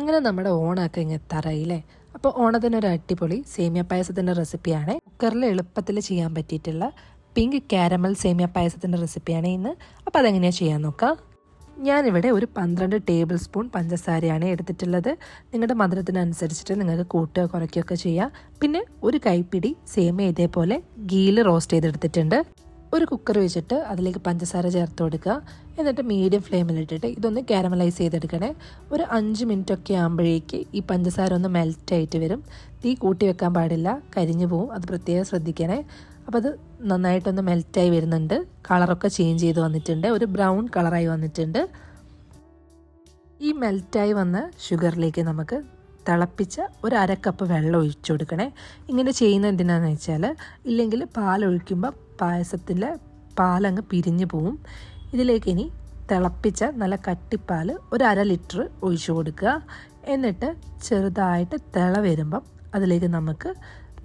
അങ്ങനെ നമ്മുടെ ഓണമൊക്കെ ഇങ്ങനെ തറയില്ലേ അപ്പോൾ ഓണത്തിന് ഒരു അടിപൊളി സേമിയ പായസത്തിന്റെ റെസിപ്പിയാണ്. കുക്കറിൽ എളുപ്പത്തിൽ ചെയ്യാൻ പറ്റിയിട്ടുള്ള പിങ്ക് കാരമൽ സേമിയ പായസത്തിന്റെ റെസിപ്പിയാണ് ഇന്ന്. അപ്പോൾ അതെങ്ങനെയാണ് ചെയ്യാൻ നോക്കാം. ഞാനിവിടെ ഒരു പന്ത്രണ്ട് ടേബിൾ സ്പൂൺ പഞ്ചസാരയാണ് എടുത്തിട്ടുള്ളത്. നിങ്ങളുടെ മധുരത്തിനനുസരിച്ചിട്ട് നിങ്ങൾക്ക് കൂട്ടുക കുറയ്ക്കുകയൊക്കെ ചെയ്യാം. പിന്നെ ഒരു കൈപ്പിടി സേമിയ ഇതേപോലെ ഗീൽ റോസ്റ്റ് ചെയ്തെടുത്തിട്ടുണ്ട്. ഒരു കുക്കർ വെച്ചിട്ട് അതിലേക്ക് പഞ്ചസാര ചേർത്ത് കൊടുക്കുക. എന്നിട്ട് മീഡിയം ഫ്ലെയിമിലിട്ടിട്ട് ഇതൊന്ന് കാരമലൈസ് ചെയ്തെടുക്കണേ. ഒരു അഞ്ച് മിനിറ്റ് ഒക്കെ ആകുമ്പോഴേക്ക് ഈ പഞ്ചസാര ഒന്ന് മെൽറ്റ് ആയിട്ട് വരും. തീ കൂട്ടി വെക്കാൻ പാടില്ല. കരിഞ്ഞു പോവും. അത് പ്രത്യേകം ശ്രദ്ധിക്കണേ. അപ്പോൾ അത് നന്നായിട്ടൊന്ന് മെൽറ്റായി വരുന്നുണ്ട്. കളറൊക്കെ ചേഞ്ച് ചെയ്ത് വന്നിട്ടുണ്ട്. ഒരു ബ്രൗൺ കളറായി വന്നിട്ടുണ്ട്. ഈ മെൽറ്റായി വന്ന ഷുഗറിലേക്ക് നമുക്ക് തിളപ്പിച്ച ഒരു അരക്കപ്പ് കപ്പ് വെള്ളം ഒഴിച്ചു കൊടുക്കണേ. ഇങ്ങനെ ചെയ്യുന്നത് എന്തിനാണെന്ന് വെച്ചാൽ ഇല്ലെങ്കിൽ പാലൊഴിക്കുമ്പോൾ പായസത്തിലെ പാലങ്ങ് പിരിഞ്ഞു പോവും. ഇതിലേക്ക് ഇനി തിളപ്പിച്ച നല്ല കട്ടിപ്പാൽ ഒരു അര ലിറ്റർ ഒഴിച്ചു കൊടുക്കുക. എന്നിട്ട് ചെറുതായിട്ട് തിള വരുമ്പം അതിലേക്ക് നമുക്ക്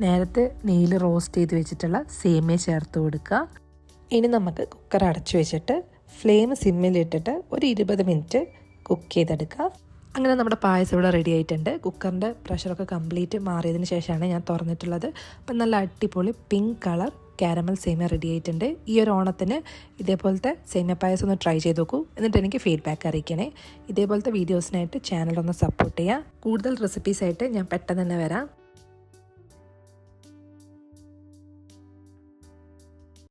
നേരത്തെ നെയ്യിൽ റോസ്റ്റ് ചെയ്ത് വെച്ചിട്ടുള്ള സേമിയ ചേർത്ത് കൊടുക്കുക. ഇനി നമുക്ക് കുക്കർ അടച്ചു വെച്ചിട്ട് ഫ്ലെയിം സിമ്മിലിട്ടിട്ട് ഒരു ഇരുപത് മിനിറ്റ് കുക്ക് ചെയ്തെടുക്കുക അങ്ങനെ നമ്മുടെ പായസം ഇവിടെ റെഡി ആയിട്ടുണ്ട്. കുക്കറിന്റെ പ്രഷറൊക്കെ കംപ്ലീറ്റ് മാറിയതിന് ശേഷമാണ് ഞാൻ തുറന്നിട്ടുള്ളത്. അപ്പം നല്ല അടിപൊളി പിങ്ക് കളർ കാരമൽ സേമിയ റെഡി ആയിട്ടുണ്ട്. ഈ ഒരു ഓണത്തിന് ഇതേപോലത്തെ സേമിയ പായസം ഒന്ന് ട്രൈ ചെയ്ത് നോക്കൂ. എന്നിട്ട് എനിക്ക് ഫീഡ്ബാക്ക് അറിയിക്കണേ. ഇതേപോലത്തെ വീഡിയോസിനായിട്ട് ചാനൽ ഒന്ന് സപ്പോർട്ട് ചെയ്യുക കൂടുതൽ റെസിപ്പീസായിട്ട് ഞാൻ പെട്ടെന്ന് തന്നെ വരാം.